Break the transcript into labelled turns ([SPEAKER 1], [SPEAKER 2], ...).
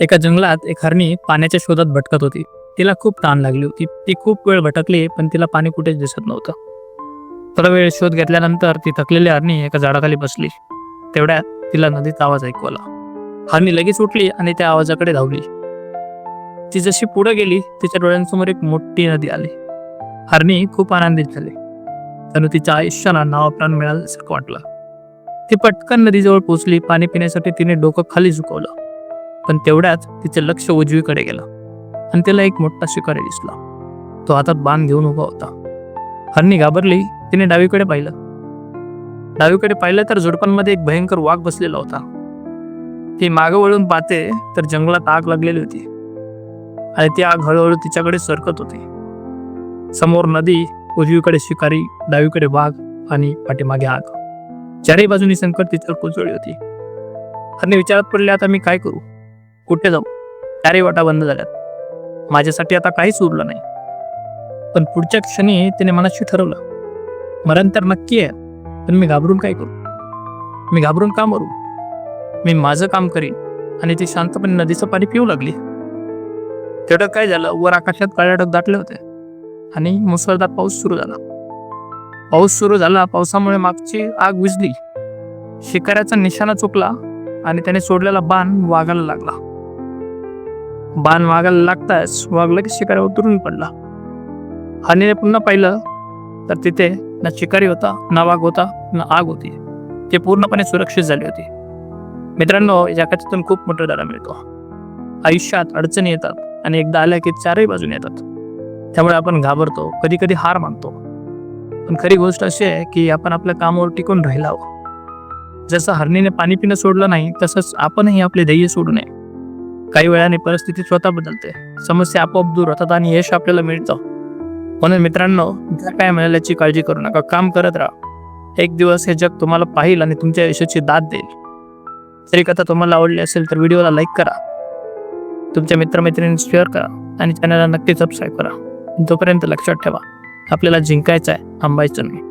[SPEAKER 1] एका जंगलात एक हरणी पाण्याच्या शोधात भटकत होती. तिला खूप ताण लागली होती. ती खूप वेळ भटकली पण तिला पाणी कुठेच दिसत नव्हतं. थोडा वेळ शोध घेतल्यानंतर ती थकलेली हरणी एका झाडाखाली बसली. तेवढ्यात तिला नदीचा आवाज ऐकू आला. हरणी लगेच उठली आणि त्या आवाजाकडे धावली. ती जशी पुढे गेली तिच्या डोळ्यांसमोर एक मोठी नदी आली. हरणी खूप आनंदित झाली. त्यानं तिच्या आयुष्याला नावाप्राण मिळाल्यासारखं वाटलं. ती पटकन नदीजवळ पोचली पाणी पिण्यासाठी तिने डोकं खाली झुकवलं. पण तेवढ्यात तिचे लक्ष उजवीकडे गेलं. आणि तिला एक मोठा शिकारी दिसला. तो हातात बाण घेऊन उभा होता. हरणी घाबरली तिने डावीकडे पाहिलं. डावीकडे पाहिलं तर झुडपांमध्ये एक भयंकर वाघ बसलेला होता. ती मागं वळून पाहते तर जंगलात आग लागलेली होती. आणि ती आग हळूहळू तिच्याकडे सरकत होती. समोर नदी उजवीकडे शिकारी डावीकडे वाघ आणि पाठीमागे आग. चारही बाजूनी संकट तिच्यावर कोसळली होती. हरणी विचारात पडले आता मी काय करू? कुठे जाऊ? चारही वाटा बंद झाल्यात. माझ्यासाठी आता काहीच उरलं नाही. पण पुढच्या क्षणी तिने मनाशी ठरवलं. मरण तर नक्की आहे पण मी घाबरून काय करू? मी घाबरून का मरू? मी माझं काम करीन आणि ती शांतपणे नदीचं पाणी पिऊ लागली. तेवढं काय झालं? वर आकाशात काळ्या ढग दाटले होते. आणि मुसळधार पाऊस सुरू झाला. पाऊस सुरू झाला पावसामुळे मागची आग विजली शिकाऱ्याचा निशाणा चुकला आणि त्याने सोडलेला बाण वागायला लागला. बाण वागायला लागताच वाघ लगेच शिकाऱ्या उतरून पडला. हनीने पुन्हा पाहिलं तर तिथे ना शिकारी होता ना वाघ होता ना आग होती. ते पूर्णपणे सुरक्षित झाले होते. मित्रांनो या कथेतून खूप मोठा धडा मिळतो. आयुष्यात अडचणी येतात आणि एकदा आल्या की चारही बाजून येतात. त्यामुळे आपण घाबरतो कधी कधी हार मानतो. पण खरी गोष्ट अशी आहे की आपण आपल्या कामावर टिकून राहिला हवं जसं हरणीने पाणी पिणं सोडलं नाही तसंच आपणही आपले ध्येय सोडू नये. काही वेळाने परिस्थिती स्वतः बदलते. समस्या आपोआप दूर होतात आणि यश आपल्याला मिळतं. म्हणून मित्रांनो ज्या काय मिळाल्याची काळजी करू नका. काम करत राहा. एक दिवस हे जग तुम्हाला पाहिल आणि तुमच्या यशाची दाद देईल. जरी कथा तुम्हाला आवडली असेल तर व्हिडिओला लाईक करा. तुमच्या मित्रमैत्रिणी शेअर करा आणि चॅनलला नक्की सबस्क्राईब करा. तोपर्यंत लक्षात ठेवा आपल्याला जिंकायचं आहे थांबायचं नाही.